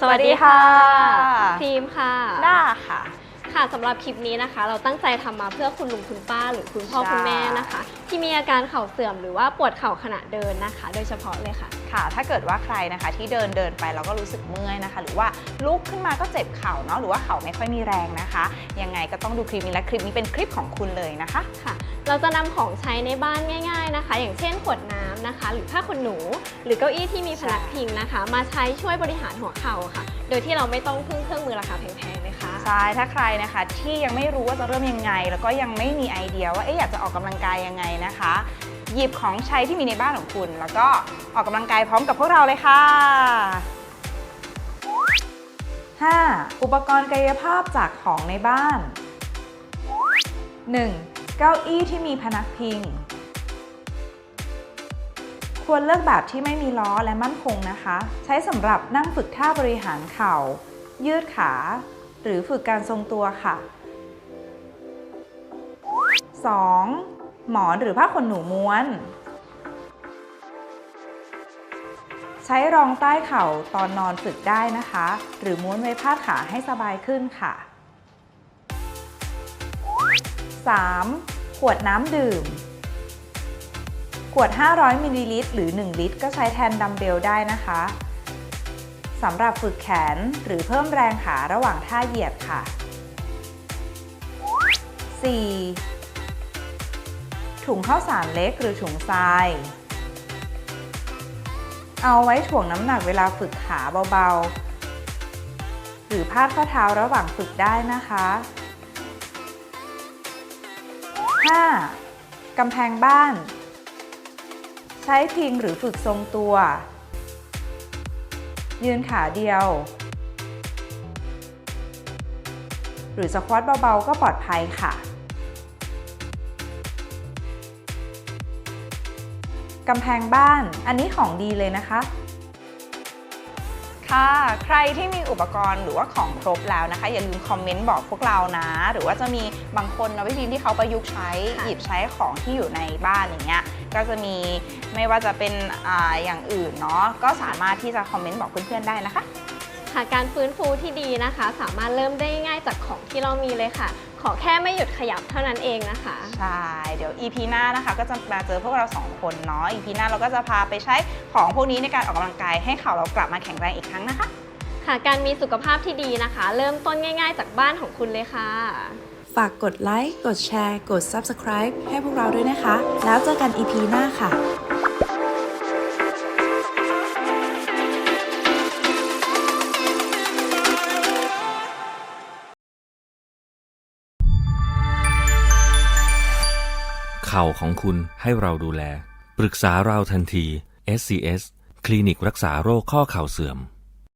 สวัสดีค่ะ ทีมค่ะ ด้าค่ะ ค่ะสำหรับคลิปนี้นะคะ เราตั้งใจทำมาเพื่อคุณลุงคุณป้า หรือคุณพ่อใช่ คุณแม่นะคะ ที่มีอาการเข่าเสื่อมหรือว่าปวดเข่าขณะเดินนะคะ โดยเฉพาะเลยค่ะ ค่ะ ถ้าเกิดว่าใครนะคะที่เดินเดินไปแล้วก็รู้สึกเมื่อยนะคะ หรือว่าลุกขึ้นมาก็เจ็บเข่าเนาะหรือว่าเข่าไม่ค่อยมีแรงนะคะ ยังไงก็ต้องดูคลิปนี้และคลิปนี้เป็นคลิปของคุณเลยนะคะ ค่ะ เราจะนำของใช้ในบ้านง่าย ๆนะคะ อย่างเช่นขวดน้ำนะคะ หรือผ้าขนหนู หรือเก้าอี้ที่มีพนักพิงนะคะ มาใช้ช่วยบริหารหัวเข่าค่ะ โดยที่เราไม่ต้องพึ่งเครื่องมือราคาแพงๆเลยค่ะใช่ถ้าใครนะคะที่ยังไม่รู้ว่าจะเริ่มยังไง แล้วก็ยังไม่มีไอเดียว่าเอ๊ะอยากจะออกกำลังกายยังไงนะคะ หยิบของใช้ที่มีในบ้านของคุณ แล้วก็ออกกำลังกายพร้อมกับพวกเราเลยค่ะ 5. อุปกรณ์กายภาพจากของในบ้าน 1. เก้าอี้ที่มีพนักพิง ควรเลือกแบบที่ไม่มีล้อและมั่นคงนะคะ ใช้สำหรับนั่งฝึกท่าบริหารเข่า ยืดขา หรือฝึกการทรงตัวค่ะ 2. หมอนหรือผ้าขนหนูม้วน ใช้รองใต้เข่าตอนนอนฝึกได้นะคะ หรือม้วนไว้พาดขาให้สบายขึ้นค่ะ 3. ขวดน้ำดื่ม ขวด 500มิลลิลิตรหรือ 1 ลิตร ก็ใช้แทนดัมเบลได้นะคะสำหรับฝึกแขนหรือเพิ่มแรงขาระหว่างท่าเหยียดค่ะ 4. ถุงข้าวสารเล็กหรือถุงทราย เอาไว้ถ่วงน้ำหนักเวลาฝึกขาเบาๆ หรือพาดข้อเท้าระหว่างฝึกได้นะคะ 5. กำแพงบ้าน ใช้พิงหรือฝึกทรงตัว ยืนขาเดียว หรือสควอตเบาๆ ก็ปลอดภัยค่ะ กำแพงบ้าน อันนี้ของดีเลยนะคะ ค่ะ ใครที่มีอุปกรณ์หรือว่าของครบแล้วนะคะ อย่าลืมคอมเมนต์บอกพวกเรานะ หรือว่าจะมีบางคนนะพี่พิมที่เขาประยุกต์ใช้ค่ะหยิบใช้ของที่อยู่ในบ้านอย่างเงี้ยก็จะมีไม่ว่าจะเป็นอาอย่างอื่นเนาะก็สามารถที่จะคอมเมนต์บอกเพื่อนๆได้นะคะ ค่ะการฟื้นฟูที่ดีนะคะ สามารถเริ่มได้ง่ายจากของที่เรามีเลยค่ะ ขอแค่ไม่หยุดขยับเท่านั้นเองนะคะ ใช่ เดี๋ยว EP หน้านะคะก็จะมาเจอพวกเราสองคนเนาะ EP หน้าเราก็จะพาไปใช้ของพวกนี้ในการออกกำลังกายให้เข่าเรากลับมาแข็งแรงอีกครั้งนะคะ ค่ะ การมีสุขภาพที่ดีนะคะ เริ่มต้นง่าย ๆ จากบ้านของคุณเลยค่ะ ฝากกดไลค์ กดแชร์ กด Subscribe ให้พวกเราด้วยนะคะ แล้วเจอกัน EP หน้าค่ะ เข่าของคุณให้เราดูแล ปรึกษาเราทันที SCS คลินิกรักษาโรคข้อเข่าเสื่อม